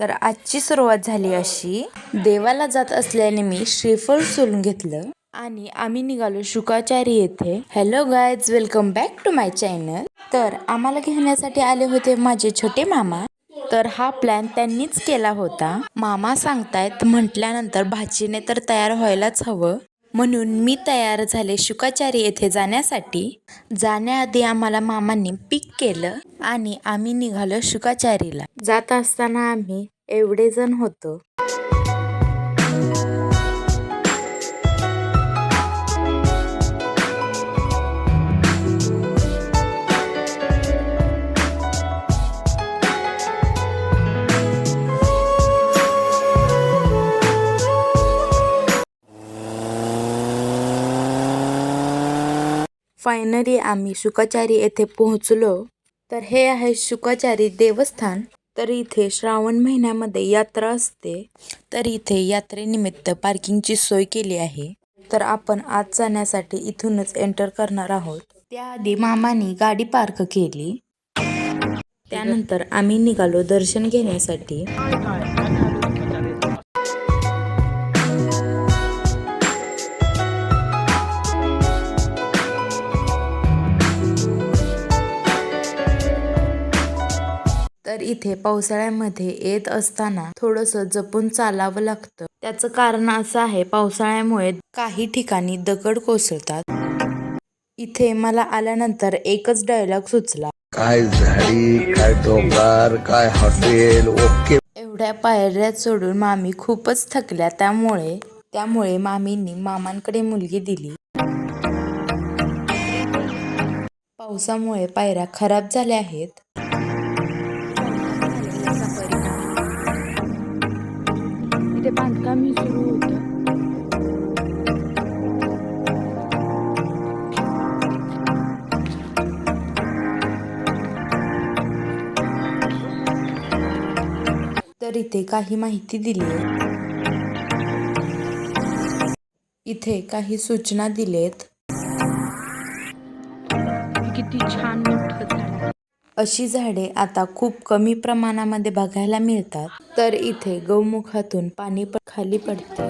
तर आजची सुरुवात झाली अशी. देवाला जात असल्याने मी श्रीफळ सोलून घेतलं आणि आम्ही निघालो शुकाचारी येथे. Hello guys welcome back to my channel तर आम्हाला घेण्यासाठी आले होते माझे छोटे मामा. तर हा प्लॅन त्यांनीच केला होता. मामा सांगतायत म्हटल्यानंतर भाचीने तर तयार व्हायलाच हवं. म्हणून मी तयार झाले शुकाचारी येथे जाण्यासाठी. जाण्याआधी आम्हाला मामांनी पिक केलं आणि आम्ही निघालो शुकाचारीला. जात असताना आम्ही एवढे जण होतो. फायनली आम्ही शुकाचारी येथे पोहोचलो. तर हे आहे शुकाचारी देवस्थान. तर इथे श्रावण महिन्यामध्ये यात्रा असते. तर इथे यात्रेनिमित्त पार्किंगची सोय केली आहे. तर आपण आज जाण्यासाठी इथूनच एंटर करणार आहोत. त्याआधी मामाने गाडी पार्क केली. त्यानंतर आम्ही निघालो दर्शन घेण्यासाठी. तर इथे पावसाळ्यामध्ये येत असताना थोडस जपून चालावं लागतं. त्याचं कारण असं आहे पावसाळ्यामुळे काही ठिकाणी दगड कोसळतात. इथे मला आल्यानंतर एकच डायलॉग सुचला. काय झाडी काय डोंगर काय हॉटेल ओके. एवढ्या पायऱ्या सोडून मामी खूपच थकल्या त्यामुळे त्यामुळे मामींनी मामांकडे मुलगी दिली. पावसामुळे पायऱ्या खराब झाल्या आहेत. इथे बांधकाम सुरू होतं तर इथे काही माहिती दिली आहे इथे काही सूचना दिलेत. किती छान मोठं अशी झाडे आता खूप कमी प्रमाणामध्ये बघायला मिळतात. तर इथे गौमुखातून पाणी पण खाली पडते.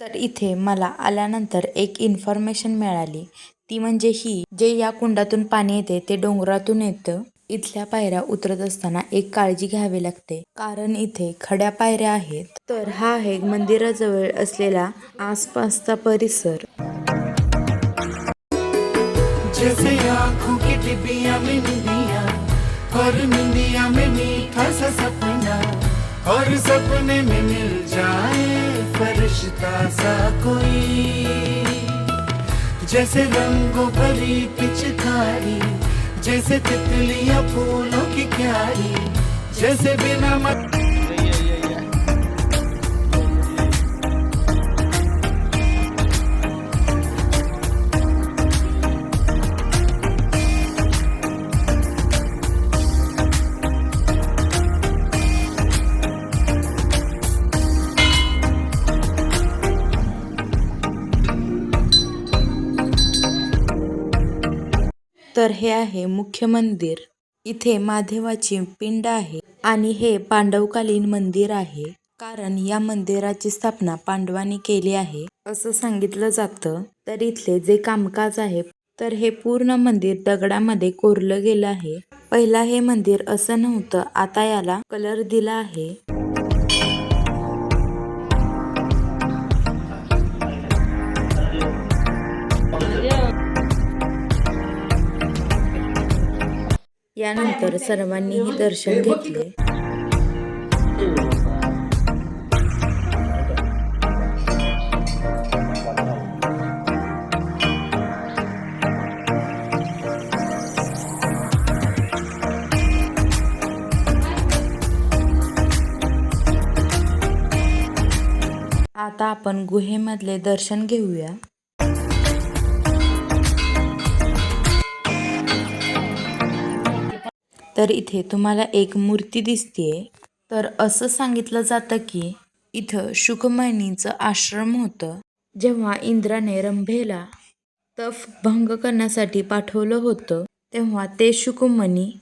तर इथे मला आल्यानंतर एक इन्फॉर्मेशन मिळाली. ती म्हणजे ही जे या कुंडातून पाणी येते ते डोंगरातून येतं. इथल्या पायऱ्या उतरत असताना एक काळजी घ्यावी लागते. कारण इथे खड्या पायऱ्या आहेत. तर हा आहे मंदिराजवळ असलेला आसपासचा परिसर. जैसे आँखों की डिबिया में निंदिया और निंदिया में मीठा सा सपना, और सपने में मिल जाए फरिश्ता सा कोई। जैसे रंगों भरी पिचकारी, जैसे तितलियाँ फूलों की क्यारी, जैसे बिना मत तर हे आहे मुख्य मंदिर. इथे महादेवाची पिंड आहे आणि हे पांडवकालीन मंदिर आहे. कारण या मंदिराची स्थापना पांडवांनी केली आहे असं सांगितलं जातं. तर इथले जे कामकाज आहे तर हे पूर्ण मंदिर दगडामध्ये कोरलं गेलं आहे. पहिला हे मंदिर असं नव्हतं आता याला कलर दिला आहे. यानंतर सर्वांनीही दर्शन घेतले. आता आपण गुहेमधले दर्शन घेऊया. तर इथे तुम्हाला एक मूर्ती दिसतीये. तर असं सांगितलं जातं की इथं शुकमणीचं आश्रम होतं. जेव्हा इंद्राने रंभेला तफ भंग करण्यासाठी पाठवलं होतं तेव्हा ते शुकमणी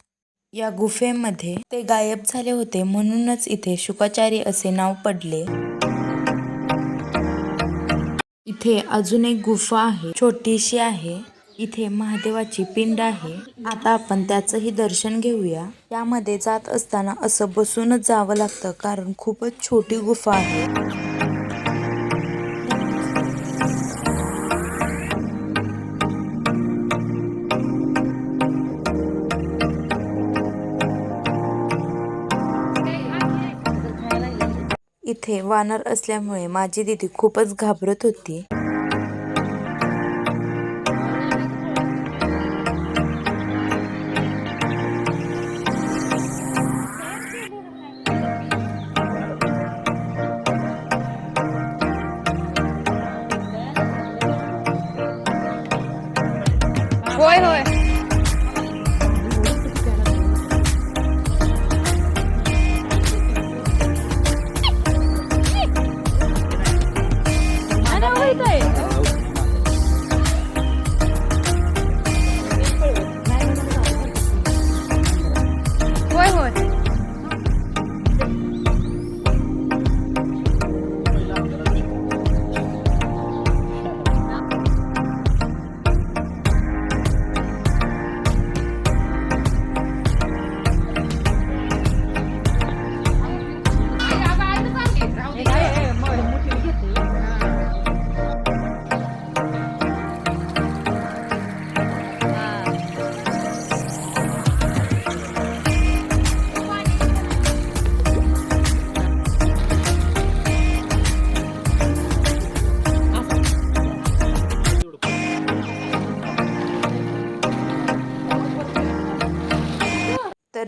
या गुफेमध्ये ते गायब झाले होते. म्हणूनच इथे शुकाचारी असे नाव पडले. इथे अजून एक गुफा आहे. छोटीशी आहे. इथे महादेवाची पिंड आहे. आता आपण त्याचंही दर्शन घेऊया. त्यामध्ये जात असताना असं बसूनच जावं लागतं कारण खूपच छोटी गुफा आहे. इथे वानर असल्यामुळे माझी दिदी खूपच घाबरत होती.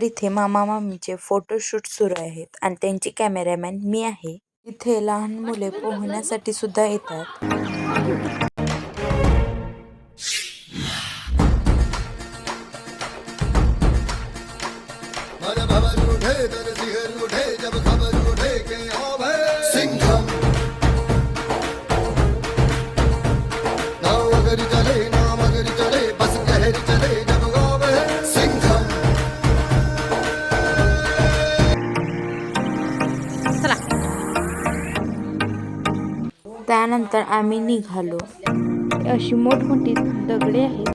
तर इथे मामा मामीचे फोटोशूट सुरू आहेत आणि त्यांची कॅमेरामॅन मी आहे. इथे लहान मुले पोहण्यासाठी सुद्धा येतात. त्यानंतर आम्ही निघालो. अशी मोठमोठी दगडे आहेत.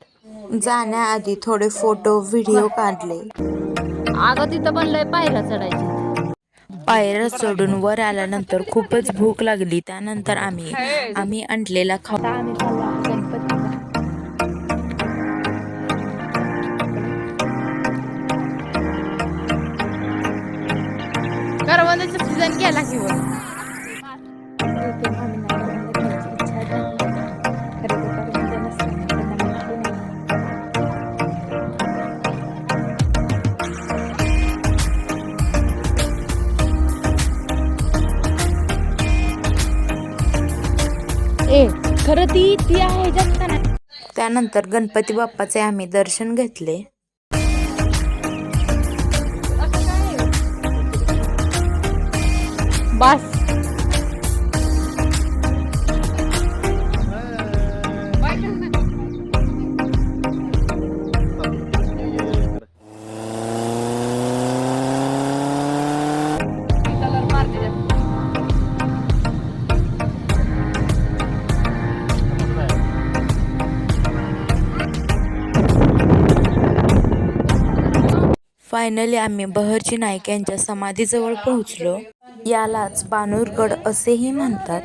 जाण्याआधी थोडे फोटो व्हिडिओ काढले. अगं तिथं पण लय पायऱ्या चढायची. पायऱ्या चढून वर आल्यानंतर खूपच भूक लागली. त्यानंतर आम्ही आम्ही आणलेला खा आता आम्ही चाललो आहोत गणपतीला. करवंदाचा सीझन केला की ती ती आहे त्यानंतर गणपती बाप्पाचे आम्ही दर्शन घेतले. बस. फायनली आम्ही बहरची नाईक यांच्या समाधीजवळ पोहोचलो. यालाच बानूरगड असेही म्हणतात.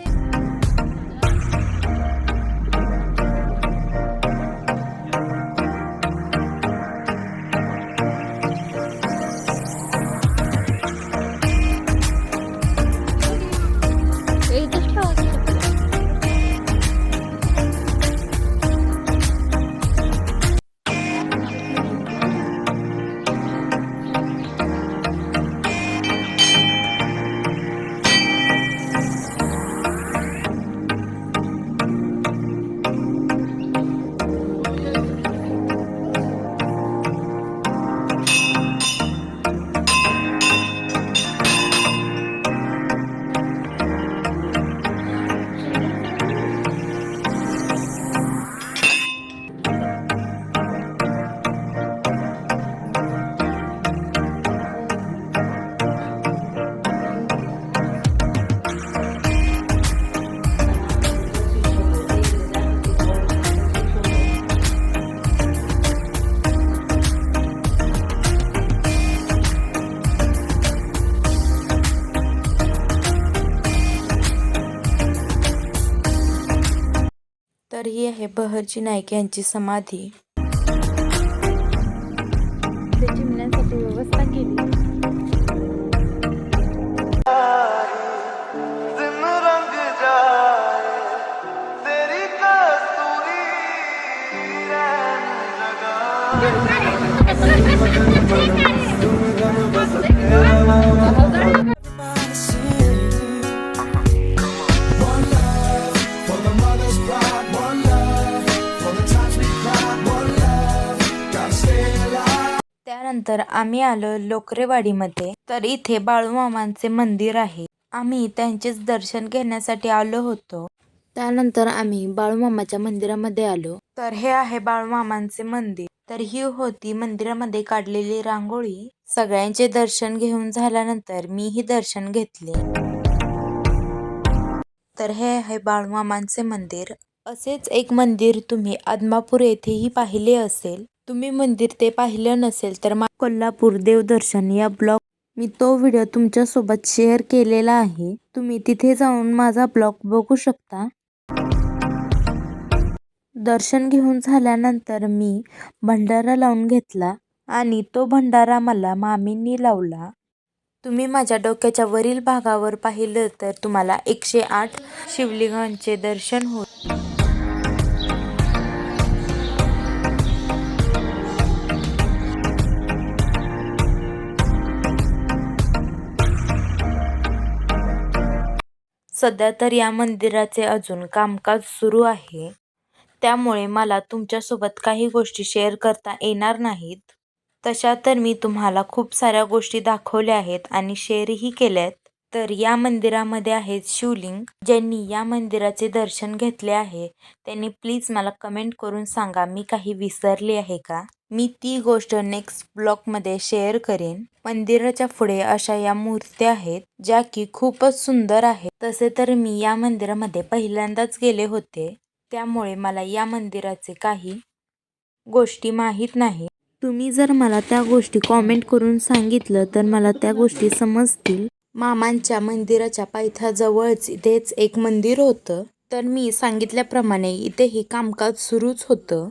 बहरजी नाईक यांची समाधी. ते व्यवस्था केली. त्यानंतर आम्ही आलो लोकरेवाडीमध्ये. तर इथे बाळूमामांचे मंदिर आहे. आम्ही त्यांचेच दर्शन घेण्यासाठी आलो होतो. त्यानंतर आम्ही बाळूमामाच्या मंदिरामध्ये आलो. तर हे आहे बाळूमामांचे मंदिर. तर ही होती मंदिरामध्ये काढलेली रांगोळी. सगळ्यांचे दर्शन घेऊन झाल्यानंतर मीही दर्शन घेतले. तर हे आहे बाळूमामांचे मंदिर. असेच एक मंदिर तुम्ही आदमापूर येथेही पाहिले असेल. तुम्ही मंदिर ते पाहिलं नसेल तर मा कोल्हापूर देवदर्शन या ब्लॉग मी तो व्हिडिओ तुमच्यासोबत शेअर केलेला आहे. तुम्ही तिथे जाऊन माझा ब्लॉग बघू शकता. दर्शन घेऊन झाल्यानंतर मी भंडारा लावून घेतला आणि तो भंडारा मला मामींनी लावला. तुम्ही माझ्या डोक्याच्या वरील भागावर पाहिलं तर तुम्हाला एकशे आठ शिवलिंगांचे दर्शन होत सध्या तर या मंदिराचे अजून कामकाज सुरू आहे. त्यामुळे मला तुमच्यासोबत काही गोष्टी शेअर करता येणार नाहीत. तशा तर मी तुम्हाला खूप साऱ्या गोष्टी दाखवल्या आहेत आणि शेअरही केल्यात. तर या मंदिरामध्ये आहेत शिवलिंग. ज्यांनी या मंदिराचे दर्शन घेतले आहे त्यांनी प्लीज मला कमेंट करून सांगा मी काही विसरली आहे का? मी ती गोष्ट नेक्स्ट ब्लॉगमध्ये शेअर करेन. मंदिराच्या पुढे अशा या मूर्त्या आहेत ज्या की खूपच सुंदर आहेत. तसे तर मी या मंदिरामध्ये पहिल्यांदाच गेले होते. त्यामुळे मला या मंदिराचे काही गोष्टी माहीत नाही. तुम्ही जर मला त्या गोष्टी कॉमेंट करून सांगितलं तर मला त्या गोष्टी समजतील. मामांच्या मंदिराच्या पायथ्याजवळच इथेच एक मंदिर होतं. तर मी सांगितल्याप्रमाणे इथेही कामकाज सुरूच होतं.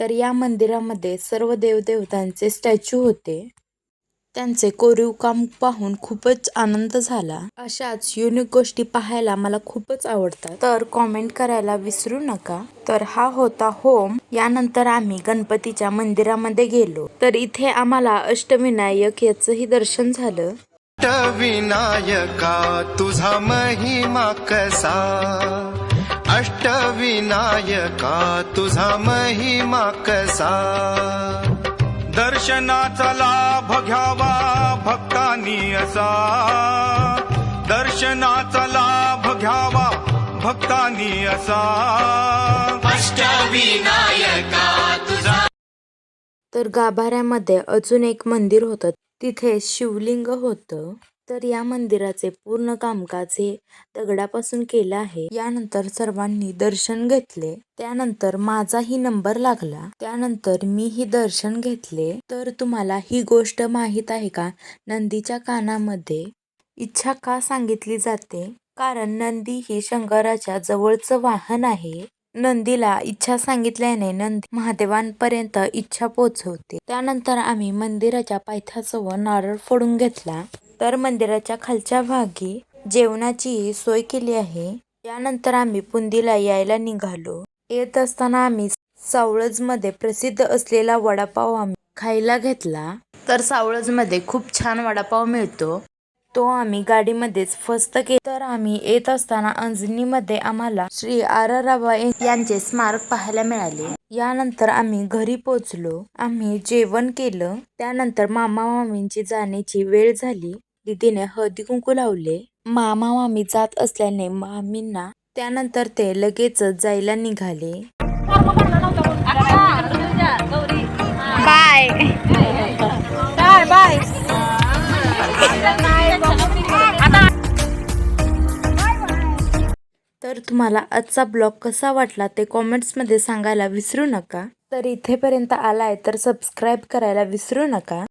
तर या मंदिरामध्ये सर्व देवदेवतांचे स्टॅच्यू होते. त्यांचे कोरीव काम पाहून खूपच आनंद झाला. अशाच युनिक गोष्टी पाहायला मला खूपच आवडतात. तर कॉमेंट करायला विसरू नका. तर हा होता होम. यानंतर आम्ही गणपतीच्या मंदिरामध्ये गेलो. तर इथे आम्हाला अष्टविनायक याचंही दर्शन झालं. अष्टविनायका तुझा महिमा कसा? अष्टविनायका तुझा महिमा कसा? दर्शनाचा लाभ घ्यावा भक्तांनी असा. दर्शनाचा लाभ घ्यावा भक्तांनी असा. तर गाभाऱ्यामध्ये अजून एक मंदिर होतं. तिथे शिवलिंग होतं. तर या मंदिराचे पूर्ण कामकाज हे दगडापासून केलं आहे. यानंतर सर्वांनी दर्शन घेतले. त्यानंतर माझाही नंबर लागला. त्यानंतर मीही दर्शन घेतले. तर तुम्हाला ही गोष्ट माहीत आहे का? नंदीच्या कानामध्ये इच्छा का सांगितली जाते? कारण नंदी ही शंकराच्या जवळचं वाहन आहे. नंदीला इच्छा सांगितल्याने नंदी महादेवांपर्यंत इच्छा पोचवते त्यानंतर आम्ही मंदिराच्या पायथ्याजवळ नारळ फोडून घेतला. तर मंदिराच्या खालच्या भागी जेवणाची सोय केली आहे. त्यानंतर आम्ही पुंदीला यायला निघालो. येत असताना आम्ही सावळजमध्ये प्रसिद्ध असलेला वडापाव आम्ही खायला घेतला. तर सावळजमध्ये खूप छान वडापाव मिळतो. तो आम्ही गाडीमध्येच फस्त केला. तर आम्ही येत असताना अंजनीमध्ये आम्हाला श्री आर राबा यांचे स्मारक पाहायला मिळाले. यानंतर आम्ही घरी पोचलो आम्ही जेवण केलं. त्यानंतर मामा मामींची जाण्याची वेळ झाली. दिदीने हळदी कुंकू लावले. मामा मामी जात असल्याने मामींना त्यानंतर ते लगेच जायला निघाले. तर तुम्हाला आजचा ब्लॉग कसा वाटला ते कॉमेंट्समध्ये सांगायला विसरू नका. तर इथेपर्यंत आलाय तर सबस्क्राईब करायला विसरू नका.